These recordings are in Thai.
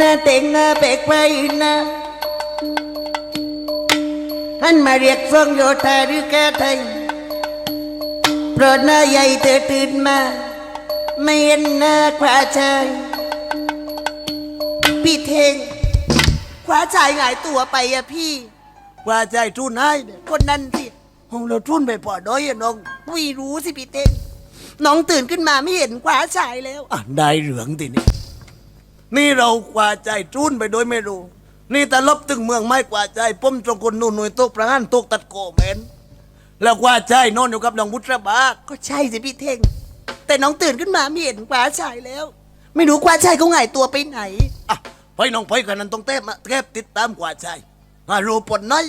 น้าเต็งน้าเป็กไปนะหันมาเรียกทรงโยธาหรือแกไทยโปรดหน้าใหญ่เธอตื่นมา ไม่เห็นหน้าขวาชายพี่เทงขวาชายหงายตัวไปอะพี่ขวาชายทุนให้เนี่ยคนนั้นสิห้องเราทุนไปปอดอยอะน้องไม่รู้สิพี่เทงน้องตื่นขึ้นมาไม่เห็นขวาชายแล้วอะได้เหลืองทีนี้ นี่เรากว่าใจจุนไปโดยไม่รู้ นี่แต่ลบตึงเมืองไม่กว่าใจป้มตรงคนนู่นหน่วยตกประหารตกตัดโกเมนแล้วกว่าใจนอนอยู่กับน้องบุตรบาก็ใช่สิพี่เท่ง แต่น้องตื่นขึ้นมาไม่เห็นขวาชายแล้ว ไม่รู้ขวาชายเขาหงายตัวไปไหนอะไปน้องไปกันนั้นต้องเทบมาเทบติดตามกว่าใจฮารูปนน้อย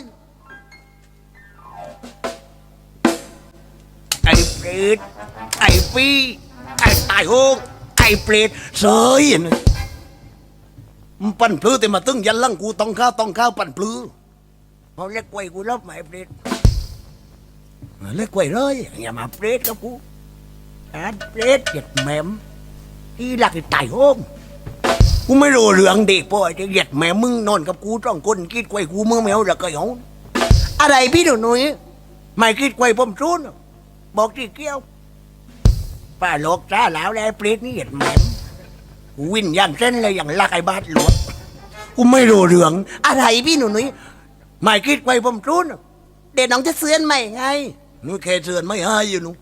ไอ้เปรตไอ้ปีไอ้ตายโหงไอ้เปรตเสยนะ มันปั่นพลื้แต่มาตึงยันลังกูต้องข้าวต้องข้าวปั่นพลื้เขาเล็กไว้กูรับไหมเปรตเล็กไว้เลยอย่ามาเปรตกับกูอ่านเปรตเจ็ดแหมมที่หลักไอ้ตายโหงกูไม่รู้เรื่องเด็กพ่อจะเหยียดแม่มึงนอนกับกูต้องคนคิดไว้กูมึงแมวแล้วก็หยงอะไรพี่หนูหนุ่ยไม่คิดไว้ผมรุนบอกที่เกี้ยวป้าโลกจ้าแล้วแล้วเปรตนี่เหยียดแม่มกู วิญญาณเส้นเลยอย่างลักไอ้บาดหลวงกูไม่รู้เรื่อง อะไรพี่หนูนุ่ยไม่คิดไว้ผมรุนเดี๋ยวน้องจะเสือนใหม่ไงนู่นแค่เตือนไม่ให้อยู่หนู่น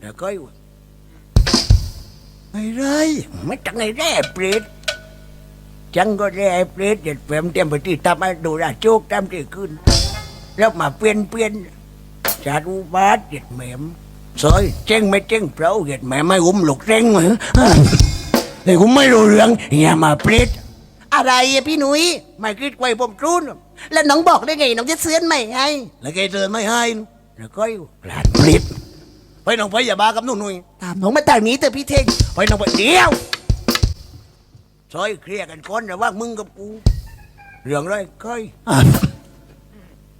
แต่ก็อยู่ไม่ไรไม่จังไอ้แร่เปรตจังก็แร่เปรตเหยียดแหมเตรียมไปที่ทำให้ดูราโจกทำที่ขึ้น แล้วมาเปลี่ยนเปลี่ยนจารุบาทเหยียดแหมมซอยเจ้งไม่เจ้งเปล่าเหยียดแหมมไม่อุ้มหลกเร่งเหรอ แต่กูไม่รู้เรื่องอย่ามาเปรตอะไรอะพี่หนุ่ยไม่คิดไว้ผมรุนแล้วน้องบอกได้ไงน้องจะเสื้อนใหม่ไงแล้วแกเตือนไม่ให้นู่นแล้วก็อยู่กลาดเปรตไปน้องไปอย่าบากับนู่นนุ่ยตามน้องมาต่างนี้เถอะพี่เท่งไปน้องไปเดียวซอยเคลียร์กันก่อนระหว่างมึงกับกู เรื่องไรค่อย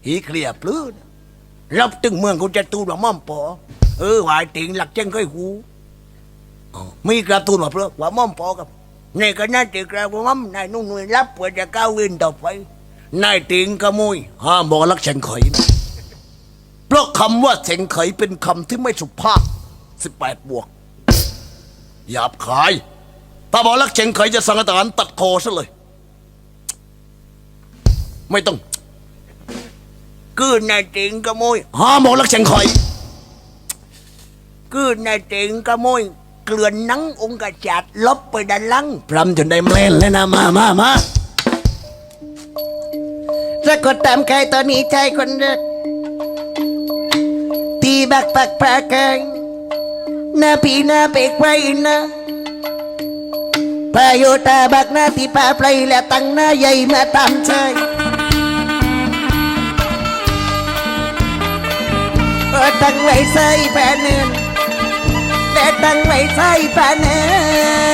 อีเคลียร์ปลื้นรับตึงเมืองกูจะตูนว่าม่อมปอเออวายติงหลักเจ้งค่อยหูอ๋อ มีกระตูนว่าเพื่อว่าม่อมปอกับในก็น่าจะกระว่าม่อมนายนุ่งนุ่ยรับเพื่อจะก้าวเวินต่อไปนายติงขโมยห้ามบอกรักเชงไขนะเพราะคำว่าเชงไขเป็นคำที่ไม่สุภาพสิบแปดบวกหยาบคาย ถ้าบอกรักเชงไขจะสั่งทหารตัดคอซะเลย ไม่ต้องคืนนายติงขโมยห้ามบอกรักเชงไขคืนนายติงขโมย เกลื่อนนังองค์กษัตริย์ลบไปด้านหลังพรำจนได้เมลเลยนะมามามาถ้ากดตามใครตอนนี้ใจคนเด็กตีบักปักปากกันหน้าพีหน้าเปกไว้นะพายุตาบักหน้าที่ปาไพรและตั้งหน้าใหญ่มาตามใจตั้งไว้ใส่แผ่นเนิน แต่ตั้งไว้ใช่แผ่นเนิน